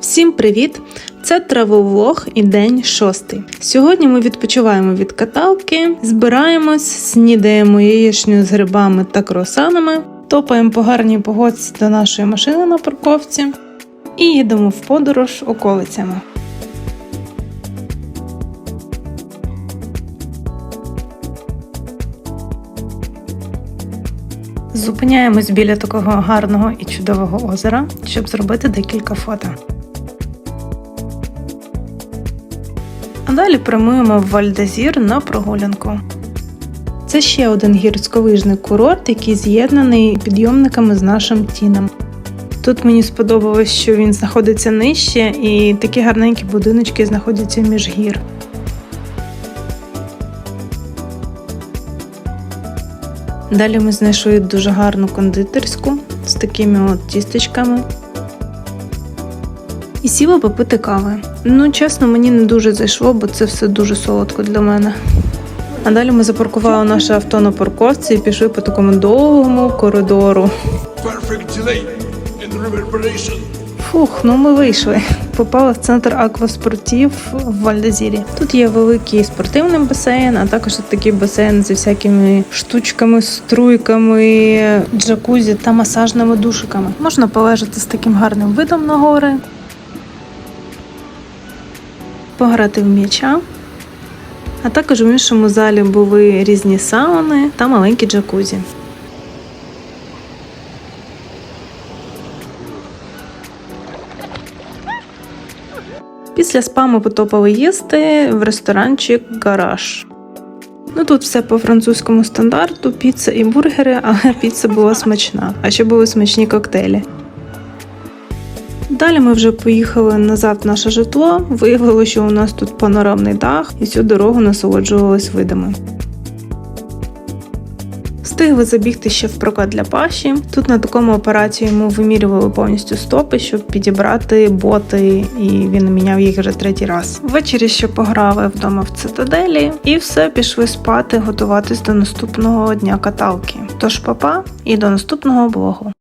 Всім привіт! Це травовлог і день шостий. Сьогодні ми відпочиваємо від каталки, збираємось, снідаємо яєчню з грибами та круасанами, топаємо по гарній погодці до нашої машини на парковці і їдемо в подорож околицями. Зупиняємось біля такого гарного і чудового озера, щоб зробити декілька фото. А далі прямуємо в Вальдазір на прогулянку. Це ще один гірськолижний курорт, який з'єднаний підйомниками з нашим тіном. Тут мені сподобалось, що він знаходиться нижче, і такі гарненькі будиночки знаходяться між гір. Далі ми знайшли дуже гарну кондитерську з такими от тістечками. І сіла попити кави. Ну, чесно, мені не дуже зайшло, бо це все дуже солодко для мене. А далі ми запаркували наше авто на парковці і пішли по такому довгому коридору. Фух, ну ми вийшли. Попали в центр акваспортів в Вальдазірі. Тут є великий спортивний басейн, а також такий басейн зі всякими штучками, струйками, джакузі та масажними душиками. Можна полежати з таким гарним видом на гори, пограти в м'яча. А також в іншому залі були різні сауни та маленькі джакузі. Після спа ми потопали їсти в ресторанчик Гараж. Ну тут все по французькому стандарту, піца і бургери, але піца була смачна, а ще були смачні коктейлі. Далі ми вже поїхали назад в наше житло. Виявилося, що у нас тут панорамний дах, і всю дорогу насолоджувались видами. Встигли забігти ще в прокат для Паші. Тут на такому апараті йому вимірювали повністю стопи, щоб підібрати боти, і він міняв їх вже третій раз. Ввечері ще пограли вдома в цитаделі, і все пішли спати, готуватись до наступного дня каталки. Тож, папа, і до наступного блогу.